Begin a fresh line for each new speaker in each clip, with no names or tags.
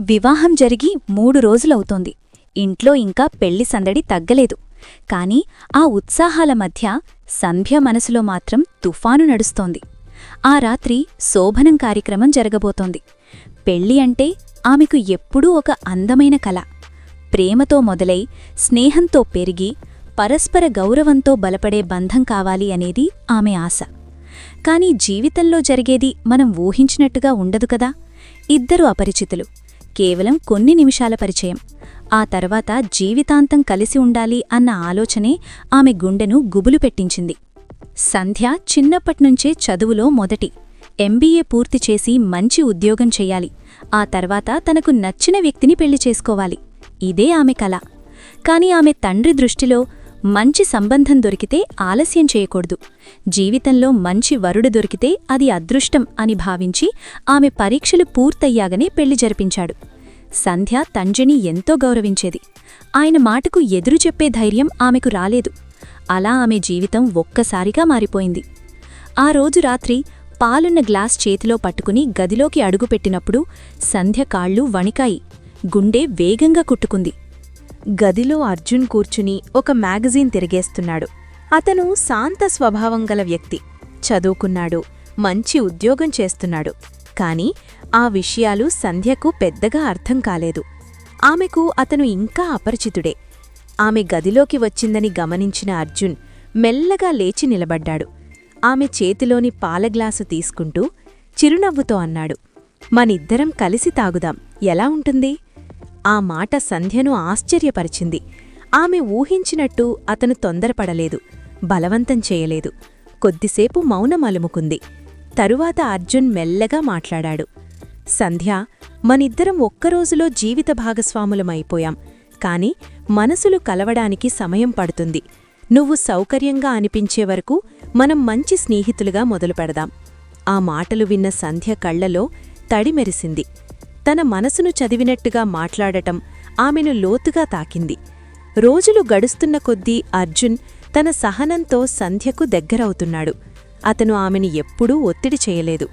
వివాహం జరిగి మూడు రోజులవుతోంది. ఇంట్లో ఇంకా పెళ్ళి సందడి తగ్గలేదు. కాని ఆ ఉత్సాహాల మధ్య సంధ్య మనసులో మాత్రం తుఫాను నడుస్తోంది. ఆ రాత్రి శోభనం కార్యక్రమం జరగబోతోంది. పెళ్ళి అంటే ఆమెకు ఎప్పుడూ ఒక అందమైన కళ ప్రేమతో మొదలై స్నేహంతో పెరిగి పరస్పర గౌరవంతో బలపడే బంధం కావాలి అనేది ఆమె ఆశ. కాని జీవితంలో జరిగేది మనం ఊహించినట్టుగా ఉండదు కదా? ఇద్దరు అపరిచితులు. కేవలం కొన్ని నిమిషాల పరిచయం. ఆ తర్వాత జీవితాంతం కలిసి ఉండాలి అన్న ఆలోచనే ఆమె గుండెను గుబులు పెట్టించింది. సంధ్య చిన్నప్పట్నుంచే చదువులో మొదటి ఎంబీఏ పూర్తి చేసి మంచి ఉద్యోగం చెయ్యాలి ఆ తర్వాత తనకు నచ్చిన వ్యక్తిని పెళ్ళి చేసుకోవాలి. ఇదే ఆమె కల. కాని ఆమె తండ్రి దృష్టిలో మంచి సంబంధం దొరికితే ఆలస్యం చేయకూడదు. జీవితంలో మంచి వరుడు దొరికితే అది అదృష్టం అని భావించి ఆమె పరీక్షలు పూర్తయ్యాగనే పెళ్ళి జరిపించాడు. సంధ్య తండ్రిని ఎంతో గౌరవించేది. ఆయన మాటకు ఎదురు చెప్పే ధైర్యం ఆమెకు రాలేదు. అలా ఆమె జీవితం ఒక్కసారిగా మారిపోయింది. ఆ రోజు రాత్రి పాలున్న గ్లాస్ చేతిలో పట్టుకుని గదిలోకి అడుగుపెట్టినప్పుడు సంధ్య కాళ్ళు వణికాయి. గుండె వేగంగా కుట్టుకుంది. గదిలో అర్జున్ కూర్చుని ఒక మ్యాగజీన్ తిరిగేస్తున్నాడు. అతను శాంత స్వభావం గల వ్యక్తి. చదువుకున్నాడు మంచి ఉద్యోగం చేస్తున్నాడు. కాని ఆ విషయాలు సంధ్యకు పెద్దగా అర్థం కాలేదు. ఆమెకు అతను ఇంకా అపరిచితుడే. ఆమె గదిలోకి వచ్చిందని గమనించిన అర్జున్ మెల్లగా లేచి నిలబడ్డాడు. ఆమె చేతిలోని పాలగ్లాసు తీసుకుంటూ చిరునవ్వుతో అన్నాడు మనిద్దరం కలిసి తాగుదాం. ఎలా ఉంటుంది? ఆ మాట సంధ్యను ఆశ్చర్యపరిచింది. ఆమె ఊహించినట్టు అతను తొందరపడలేదు బలవంతం చేయలేదు. కొద్దిసేపు మౌనం అలుముకుంది. తరువాత అర్జున్ మెల్లగా మాట్లాడాడు. సంధ్య మనిద్దరం ఒక్కరోజులో జీవిత భాగస్వాములమైపోయాం కాని మనసులు కలవడానికి సమయం పడుతుంది. నువ్వు సౌకర్యంగా అనిపించే వరకు మనం మంచి స్నేహితులుగా మొదలుపెడదాం. ఆ మాటలు విన్న సంధ్య కళ్ళలో తడిమెరిసింది. తన మనసును చదివినట్టుగా మాట్లాడటం ఆమెను లోతుగా తాకింది. రోజులు గడుస్తున్న కొద్దీ అర్జున్ తన సహనంతో సంధ్యకు దగ్గరవుతున్నాడు. అతను ఆమెను ఎప్పుడూ ఒత్తిడి చేయలేదు.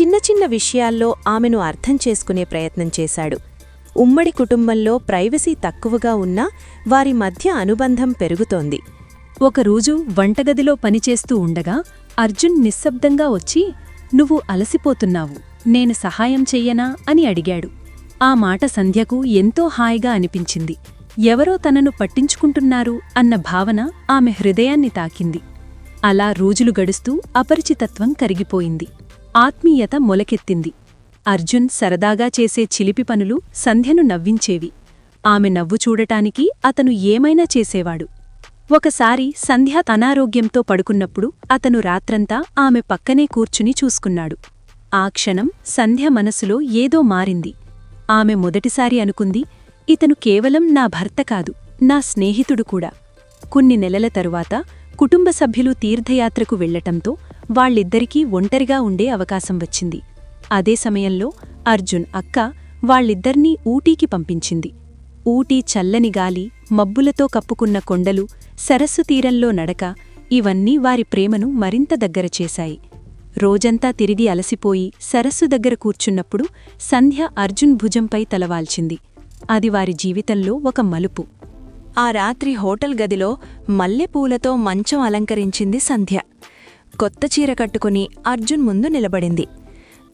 చిన్న చిన్న విషయాల్లో ఆమెను అర్థం చేసుకునే ప్రయత్నం చేశాడు. ఉమ్మడి కుటుంబంలో ప్రైవసీ తక్కువగా ఉన్నా వారి మధ్య అనుబంధం పెరుగుతోంది.
ఒకరోజు వంటగదిలో పనిచేస్తూ ఉండగా అర్జున్ నిశ్శబ్దంగా వచ్చి నువ్వు అలసిపోతున్నావు. నేను సహాయం చెయ్యనా అని అడిగాడు. ఆ మాట సంధ్యకు ఎంతో హాయిగా అనిపించింది. ఎవరో తనను పట్టించుకుంటున్నారు అన్న భావన ఆమె హృదయాన్ని తాకింది. అలా రోజులు గడుస్తూ అపరిచితత్వం కరిగిపోయింది. ఆత్మీయత మొలకెత్తింది. అర్జున్ సరదాగా చేసే చిలిపి పనులు సంధ్యను నవ్వించేవి. ఆమె నవ్వు చూడటానికి అతను ఏమైనా చేసేవాడు. ఒకసారి సంధ్య తనారోగ్యంతో పడుకున్నప్పుడు అతను రాత్రంతా ఆమె పక్కనే కూర్చుని చూసుకున్నాడు. ఆ క్షణం సంధ్య మనసులో ఏదో మారింది. ఆమె మొదటిసారి అనుకుంది ఇతను కేవలం నా భర్త కాదు నా స్నేహితుడు కూడా. కొన్ని నెలల తరువాత కుటుంబ సభ్యులు తీర్థయాత్రకు వెళ్ళటంతో వాళ్ళిద్దరికీ ఒంటరిగా ఉండే అవకాశం వచ్చింది. అదే సమయంలో అర్జున్ అక్క వాళ్ళిద్దర్నీ ఊటీకి పంపించింది. ఊటీ చల్లని గాలి మబ్బులతో కప్పుకున్న కొండలు సరస్సు తీరంలో నడక ఇవన్నీ వారి ప్రేమను మరింత దగ్గర చేశాయి. రోజంతా తిరిగి అలసిపోయి సరస్సు దగ్గర కూర్చున్నప్పుడు సంధ్య అర్జున్ భుజంపై తలవాల్చింది. అది వారి జీవితంలో ఒక మలుపు.
ఆ రాత్రి హోటల్ గదిలో మల్లెపూలతో మంచం అలంకరించింది సంధ్య. కొత్త చీర కట్టుకుని అర్జున్ ముందు నిలబడింది.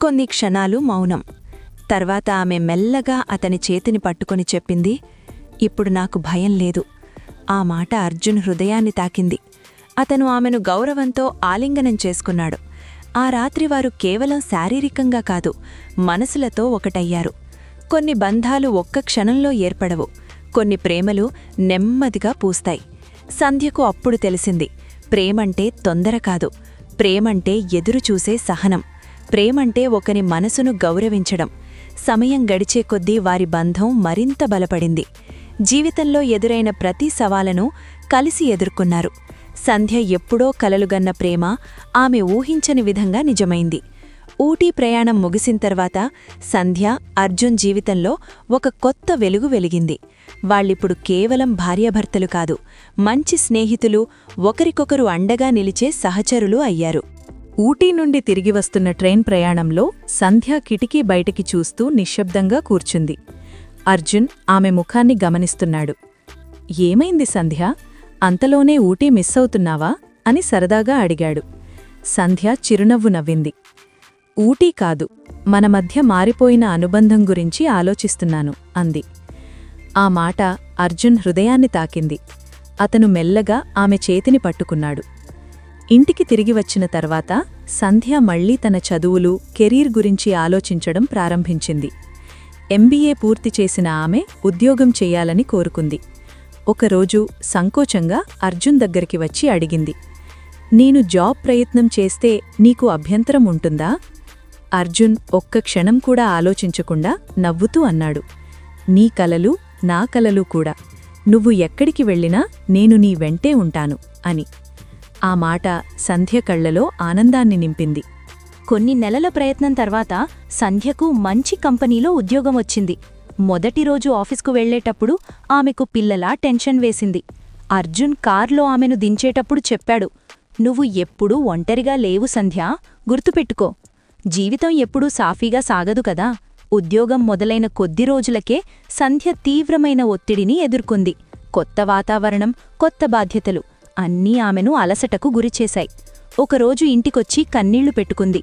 కొన్ని క్షణాలు మౌనం. తర్వాత ఆమె మెల్లగా అతని చేతిని పట్టుకొని చెప్పింది ఇప్పుడు నాకు భయం లేదు. ఆ మాట అర్జున్ హృదయాన్ని తాకింది. అతను ఆమెను గౌరవంతో ఆలింగనం చేసుకున్నాడు. ఆ రాత్రి వారు కేవలం శారీరకంగా కాదు మనసులతో ఒకటయ్యారు. కొన్ని బంధాలు ఒక్క క్షణంలో ఏర్పడవు. కొన్ని ప్రేమలు నెమ్మదిగా పూస్తాయి. సంధ్యకు అప్పుడు తెలిసింది ప్రేమంటే తొందర కాదు ప్రేమంటే ఎదురుచూసే సహనం ప్రేమంటే ఒకని మనసును గౌరవించడం. సమయం గడిచే కొద్దీ వారి బంధం మరింత బలపడింది. జీవితంలో ఎదురైన ప్రతి సవాలను కలిసి ఎదుర్కొన్నారు. సంధ్య ఎప్పుడో కలలుగన్న ప్రేమ ఆమె ఊహించని విధంగా నిజమైంది. ఊటీ ప్రయాణం ముగిసిన తర్వాత సంధ్య అర్జున్ జీవితంలో ఒక కొత్త వెలుగు వెలిగింది. వాళ్ళిప్పుడు కేవలం భార్యాభర్తలు కాదు మంచి స్నేహితులు ఒకరికొకరు అండగా నిలిచే సహచరులు అయ్యారు.
ఊటీ నుండి తిరిగి వస్తున్న ట్రైన్ ప్రయాణంలో సంధ్య కిటికీ బయటికి చూస్తూ నిశ్శబ్దంగా కూర్చుంది. అర్జున్ ఆమె ముఖాన్ని గమనిస్తున్నాడు. ఏమైంది సంధ్య? అంతలోనే ఊటీ మిస్ అవుతున్నావా? అని సరదాగా అడిగాడు. సంధ్య చిరునవ్వు నవ్వింది. ఊటీ కాదు మన మధ్య మారిపోయిన అనుబంధం గురించి ఆలోచిస్తున్నాను అంది. ఆ మాట అర్జున్ హృదయాన్ని తాకింది. అతను మెల్లగా ఆమె చేతిని పట్టుకున్నాడు. ఇంటికి తిరిగి వచ్చిన తర్వాత సంధ్య మళ్ళీ తన చదువులు కెరీర్ గురించి ఆలోచించడం ప్రారంభించింది. ఎంబీఏ పూర్తి చేసిన ఆమె ఉద్యోగం చెయ్యాలని కోరుకుంది. ఒకరోజు సంకోచంగా అర్జున్ దగ్గరికి వచ్చి అడిగింది నేను జాబ్ ప్రయత్నం చేస్తే నీకు అభ్యంతరం ఉంటుందా? అర్జున్ ఒక్క క్షణం కూడా ఆలోచించకుండా నవ్వుతూ అన్నాడు నీ కలలు నా కలలు కూడా. నువ్వు ఎక్కడికి వెళ్ళినా నేను నీ వెంటే ఉంటాను అని. ఆ మాట సంధ్య కళ్ళలో ఆనందాన్ని నింపింది.
కొన్ని నెలల ప్రయత్నం తర్వాత సంధ్యకు మంచి కంపెనీలో ఉద్యోగం వచ్చింది. మొదటి రోజు ఆఫీస్కు వెళ్ళేటప్పుడు ఆమెకు పిల్లలా టెన్షన్ వేసింది. అర్జున్ కార్లో ఆమెను దించేటప్పుడు చెప్పాడు నువ్వు ఎప్పుడూ ఒంటరిగా లేవు సంధ్య గుర్తుపెట్టుకో. జీవితం ఎప్పుడూ సాఫీగా సాగదు కదా. ఉద్యోగం మొదలైన కొద్ది రోజులకే సంధ్య తీవ్రమైన ఒత్తిడిని ఎదుర్కొంది. కొత్త వాతావరణం కొత్త బాధ్యతలు అన్నీ ఆమెను అలసటకు గురిచేశాయి ఒకరోజు ఇంటికొచ్చి కన్నీళ్ళు పెట్టుకుంది.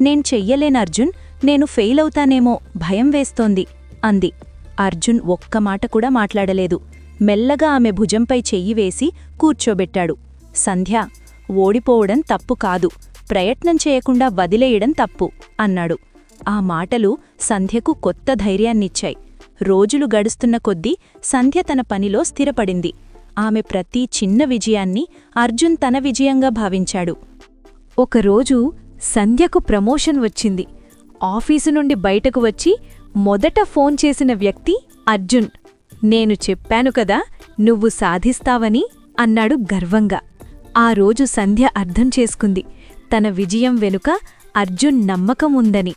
నేను చెయ్యలేనర్జున్ నేను ఫెయిల్ అవుతానేమో భయం వేస్తోంది. అంది. అర్జున్ ఒక్క మాట కూడా మాట్లాడలేదు. మెల్లగా ఆమె భుజంపై చెయ్యి వేసి కూర్చోబెట్టాడు. సంధ్య ఓడిపోవడం తప్పు కాదు. ప్రయత్నం చేయకుండా వదిలేయడం తప్పు అన్నాడు. ఆ మాటలు సంధ్యకు కొత్త ధైర్యాన్నిచ్చాయి. రోజులు గడుస్తున్న కొద్దీ సంధ్య తన పనిలో స్థిరపడింది. ఆమె ప్రతి చిన్న విజయాన్ని అర్జున్ తన విజయంగా భావించాడు. ఒకరోజు సంధ్యకు ప్రమోషన్ వచ్చింది. ఆఫీసు నుండి బయటకు వచ్చి మొదట ఫోన్ చేసిన వ్యక్తి అర్జున్. నేను చెప్పాను కదా నువ్వు సాధిస్తావని అన్నాడు గర్వంగా. ఆ రోజు సంధ్య అర్థం చేసుకుంది. తన విజయం వెనుక అర్జున్ నమ్మకం ఉందని.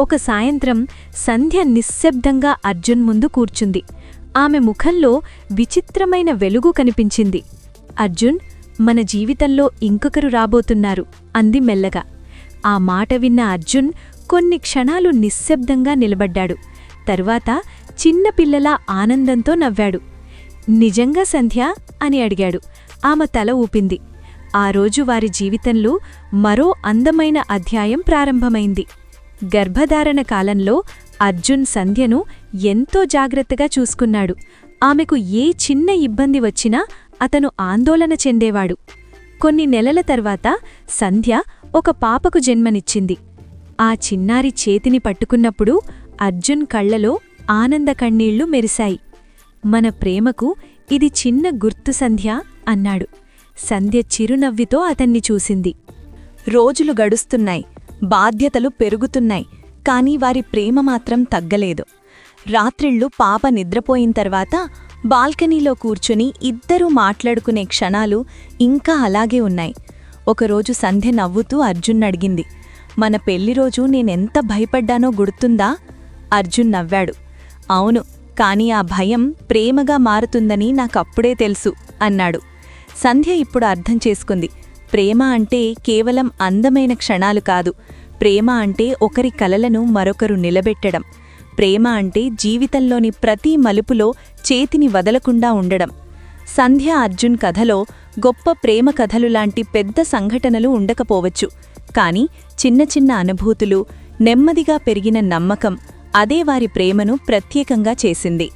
ఒక సాయంత్రం సంధ్య నిశ్శబ్దంగా అర్జున్ ముందు కూర్చుంది. ఆమె ముఖంలో విచిత్రమైన వెలుగు కనిపించింది. అర్జున్ మన జీవితంలో ఇంకొకరు రాబోతున్నారు అంది మెల్లగా. ఆ మాట విన్న అర్జున్ కొన్ని క్షణాలు నిశ్శబ్దంగా నిలబడ్డాడు. తరువాత చిన్నపిల్లలా ఆనందంతో నవ్వాడు. నిజంగా సంధ్య అని అడిగాడు. ఆమె తల ఊపింది. ఆ రోజు వారి జీవితంలో మరో అందమైన అధ్యాయం ప్రారంభమైంది. గర్భధారణ కాలంలో అర్జున్ సంధ్యను ఎంతో జాగ్రత్తగా చూసుకున్నాడు. ఆమెకు ఏ చిన్న ఇబ్బంది వచ్చినా అతను ఆందోళన చెందేవాడు. కొన్ని నెలల తర్వాత సంధ్య ఒక పాపకు జన్మనిచ్చింది. ఆ చిన్నారి చేతిని పట్టుకున్నప్పుడు అర్జున్ కళ్ళలో ఆనంద కన్నీళ్ళు మెరిశాయి. మన ప్రేమకు ఇది చిన్న గుర్తు సంధ్య అన్నాడు. సంధ్య చిరునవ్వితో అతన్ని చూసింది. రోజులు గడుస్తున్నాయి బాధ్యతలు పెరుగుతున్నాయి కాని వారి ప్రేమ మాత్రం తగ్గలేదు. రాత్రిళ్ళు పాప నిద్రపోయిన తర్వాత బాల్కనీలో కూర్చుని ఇద్దరూ మాట్లాడుకునే క్షణాలు ఇంకా అలాగే ఉన్నాయి. ఒకరోజు సంధ్య నవ్వుతూ అర్జున్ అడిగింది. మన పెళ్ళిరోజు నేనెంత భయపడ్డానో గుర్తుందా? అర్జున్ నవ్వాడు. అవును కాని ఆ భయం ప్రేమగా మారుతుందని నాకప్పుడే తెలుసు అన్నాడు. సంధ్య ఇప్పుడు అర్థం చేసుకుంది. ప్రేమ అంటే కేవలం అందమైన క్షణాలు కాదు. ప్రేమ అంటే ఒకరి కలలను మరొకరు నిలబెట్టడం. ప్రేమ అంటే జీవితంలోని ప్రతి మలుపులో చేతిని వదలకుండా ఉండడం. సంధ్య అర్జున్ కథలో గొప్ప ప్రేమ కథలు లాంటి పెద్ద సంఘటనలు ఉండకపోవచ్చు. కాని చిన్న చిన్న అనుభూతులు నెమ్మదిగా పెరిగిన నమ్మకం అదే వారి ప్రేమను ప్రత్యేకంగా చేసింది.